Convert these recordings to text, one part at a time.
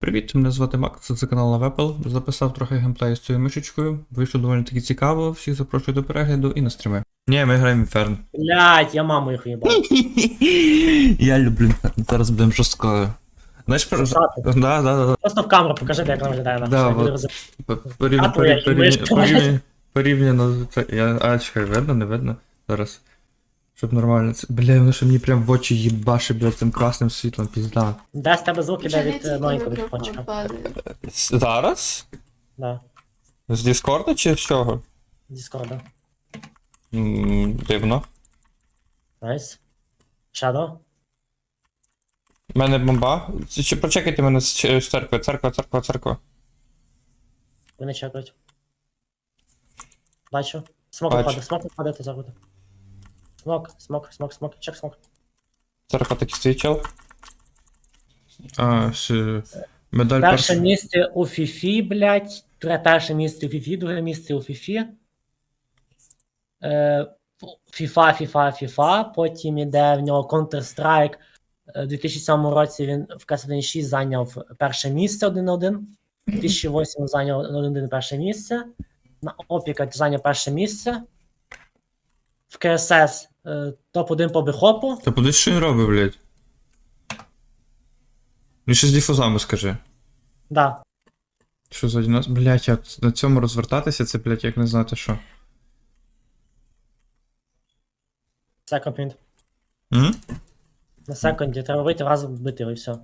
Привіт, мене звати Макс, це канал Лавепл. Записав трохи геймплею з цією мишечкою. Вийшло доволі таки цікаво, всіх запрошую до перегляду і на стріми. Ні, ми граємо Інферн. Блять, я маму їх уїбав. Я люблю Інферн. Зараз будемо жорстко. Знаєш, про... Да, да, да, да. Просто в камеру покажи, як вона виглядає Да, нахуй. вот. П- порів- А, твоя порів- порів- мишка. порівня- Порівняно. з- Я... А, чекай, видно, не видно? Зараз. Щоб нормально. це- Бля, воно що мені прям в очі їбаше, бля, цим красним світлом, пізда. Де з тебе звук іде від е, маленького мікрофончика? Зараз? Да, З Діскорда чи з чого? Діскорда. Дивно. Найс. Shadow. У мене бомба. Чи- Чи прочекайте мене з ч- з церкви, церква, церква, церква. Вони чекають. Бачу. Смок Бачу. виходить, смок виходить, ти забуде. Смок, смок, смок, смок, чек смок. Церква таки стоїть чел. А, с... медаль Перше перша. місце у Фіфі, блять. Друге перше місце у Фіфі, друге місце у Фіфі. Е, Фіфа, Фіфа, Фіфа. Потім іде в нього Counter-Strike. Е, У 2007 році він в КС-1.6 зайняв перше місце 1 на 1. У 2008 зайняв 1 перше місце. На Опіка зайняв перше місце. В КСС е, топ-1 по бихопу. Та подивись, що він робить, блядь. Він ще з діфузами скажи. Да. Що за нас? Блядь, як на цьому розвертатися, це, блядь, як не знати що. Second point. М? На секунді треба вийти, разу вбити його і все.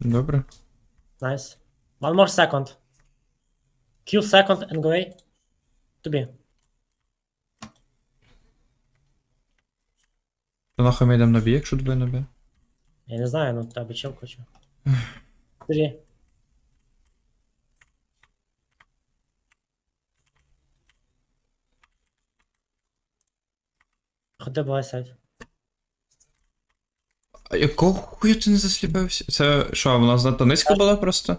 Добре. Nice. One more second. Kill second and go away. To То нахуй ми йдемо на бій, якщо двоє на бій. Я не знаю, ну тебе чел хочу. Три. Ходи була сядь. А якого хуя ти не засліпився? Це що, вона знато низько була просто?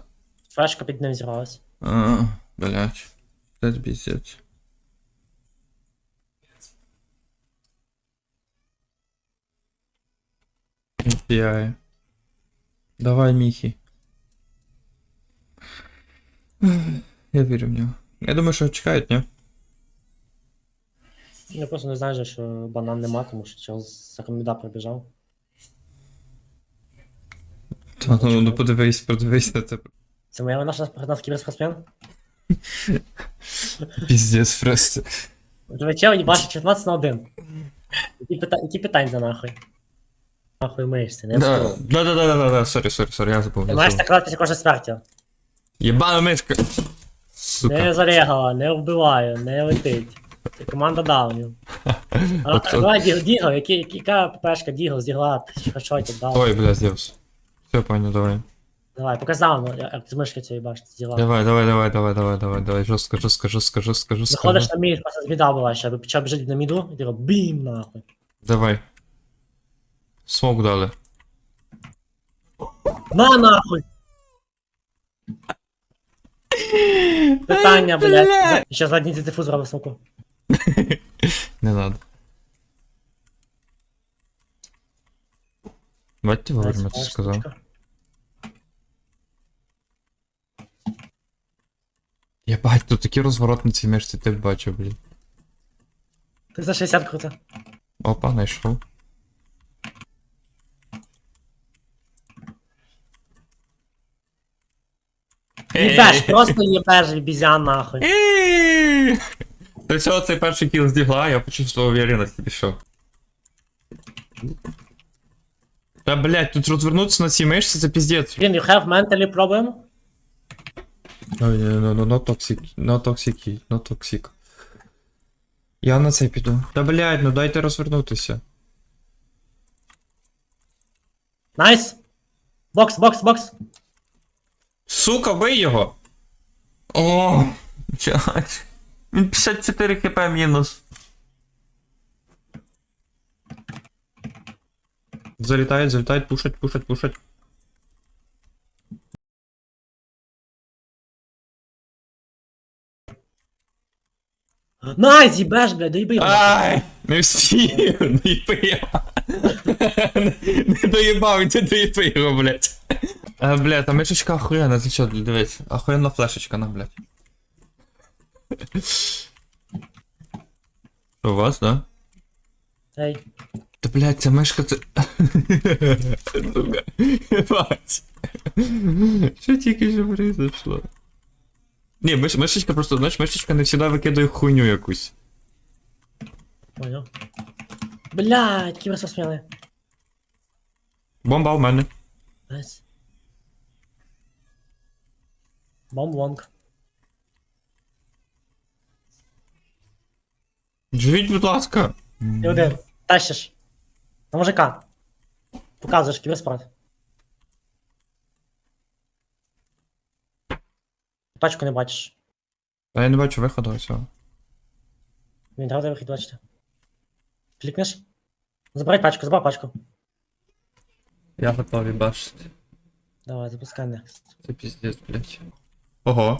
Флешка під ним зірвалась. А, блядь. Це піздець. FBI. Давай, Міхі. Я вірю в нього. Я думаю, що чекають, ні? Я просто не знаю, що банан нема, тому що чел з Сакаміда прибіжав. Та, ну, ну подивись, подивись на це. Це моя наша наш кіберспортсмен? Піздець просто. Чел їбаше 14 на 1. Які питання за нахуй? Нахуй миєшся, не Да, да, да, да, да, да, сорі, сорі, сорі, я забув. Ти маєш так казати кожен смерті. Єбана мишка. Сука. Не зарегала, не вбиваю, не летить. Це команда даунів. А, От- Давай Діг- Дігл, які- які- яка ППшка Дігл, Дігла, що ти дав? Ой, бля, з'явився. Все, понял, давай. Давай, показав, як як з мишки цієї бачиш, Дігла. Давай, давай, давай, давай, давай, давай, давай, жорстко, жорстко, жорстко, жорстко, жорстко. Заходиш на мід, просто з міда була ще, почав біжити на міду, і ти робиш бім нахуй. Давай. Смок дали. На нахуй! Питання, блядь. Ще задній дифуз зробив смоку. Не надо. Бать ти вовремя це сказав. Єбать, тут такі розворот на цій мишці ти б бачив, блін. Ти за 60 круто. Опа, знайшов. Їбеш, просто їбеш, бізян нахуй. До цього цей перший кіл здігла, я почувствував уверенность пішов. Та блять, тут розвернутися на цій мишці це піздець. Блін, you have mentally problem? Ой, no, no, no toxic, no toxic, no toxic. Я на це піду. Та блять, ну дайте розвернутися. Найс! Бокс, бокс, бокс! Сука, бий його! О, блять. Він 54 хп мінус. Залітають, залітають, пушать, пушать, пушать. Найс, їбеш, блядь, доїби його. Ай! Не встиг, не пив. Не доїбав, і ти доїби його, блять. А, бля, та мишечка охуєнна, ти що, дивись, охуєнна флешечка, на, блядь. У вас, да? Ей, Та, блядь, ця мишка це. Сука. Ебать. Що тільки що произошло? Ні, миш, мишечка просто, знаєш, мишечка не завжди викидає хуйню якусь. понял. Блядь, кіберспортсмени. Бомба у мене. Найс. Бомб-вонг. Живіть, будь ласка. І один. Тащиш. На мужика. Показуєш кіберспорт. Тачку не бачиш. Та я не бачу виходу цього. Він треба вихід бачити. Клікнеш. Забирай пачку, забирай пачку. Я готовий бачити. Давай, запускай next. Це піздець, блядь. Ого.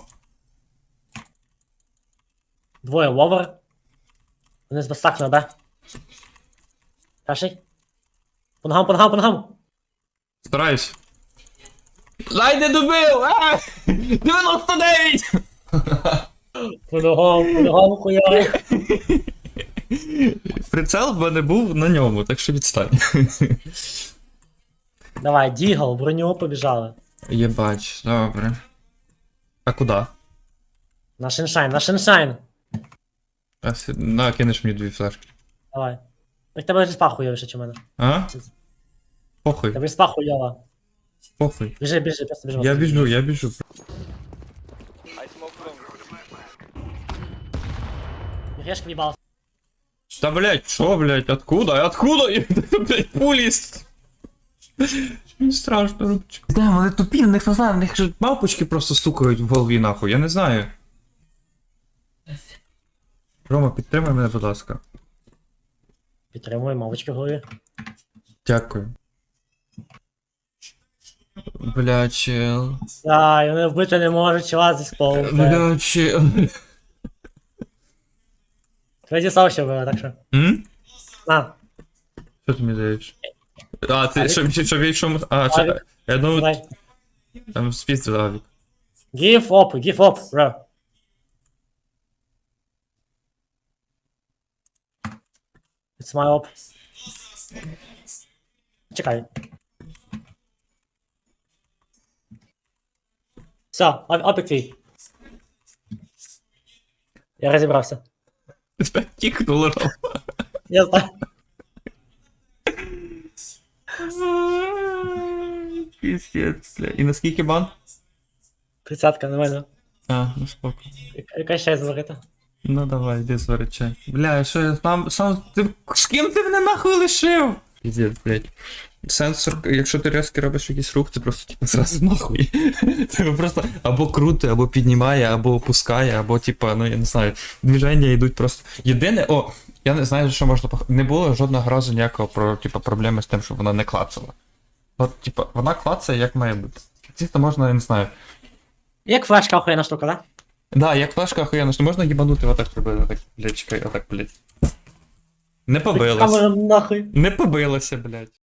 Двоє ловер. Вони з бастак на Б. Перший. По ногам, по ногам, по ногам. Стараюсь. Лай не добив! А! 99! По ногам, по хуяри. Прицел в мене був на ньому, так що відстань. Давай, дігл, броню побіжали. Єбач, добре. А куди? На шиншайн, на шиншайн. А, си- На, кинеш мені дві флешки. Давай. Так тебе респа хуйовіше, чи в мене. А? Похуй, Тебе респа хуйова. похуй. Біжи, біжи, просто біжи. Я біжу, я біжу. Міхешка в'їбався. Та блять, що, блять, откуда? Откуда? блять, пулі. Мені страшно, рубчик. Да, вони тупі, в них не знаю, в них же мавпочки просто стукають в голові нахуй, я не знаю. Рома, підтримай мене, будь ласка. Підтримує мавочки в голові. Дякую. Бля, чел. Ай, вони вбити не можуть, чела зі сполу. Бля, чел. Тебе дістав ще було, так що. М? На, Що ти мені даєш? А, ти що, що, що вийшов? А, чи, я давай. там спіздив авік. Give up, give up, bro. It's my op. Чекай. Все, опік твій. Я розібрався. Тебе кікнуло, Я знаю. Піздець. І наскільки бан? Тридцятка, нормально. А, ну споко. Яка- Яка ще зварити? Ну давай, йди свари чай. Бля, що я сам, сам, ти, з ким ти мене нахуй лишив? Піздець, блядь. Сенсор, якщо ти резко робиш якийсь рух, це просто типу зразу нахуй. Тебе просто або круте, або піднімає, або опускає, або типа, ну я не знаю, движення йдуть просто. Єдине, о, я не знаю, що можна пох... Не було жодного разу ніякого про, типу, проблеми з тим, що вона не клацала. От, типа, вона клацає, як має бути. Чисто можна, я не знаю. Як флешка охуєнна штука, да? Да, як флешка охуєнна, що можна їбанути отак робити, отак, блядь, чекай, отак, блядь. Не побилося. Камера нахуй. Не побилося, блядь.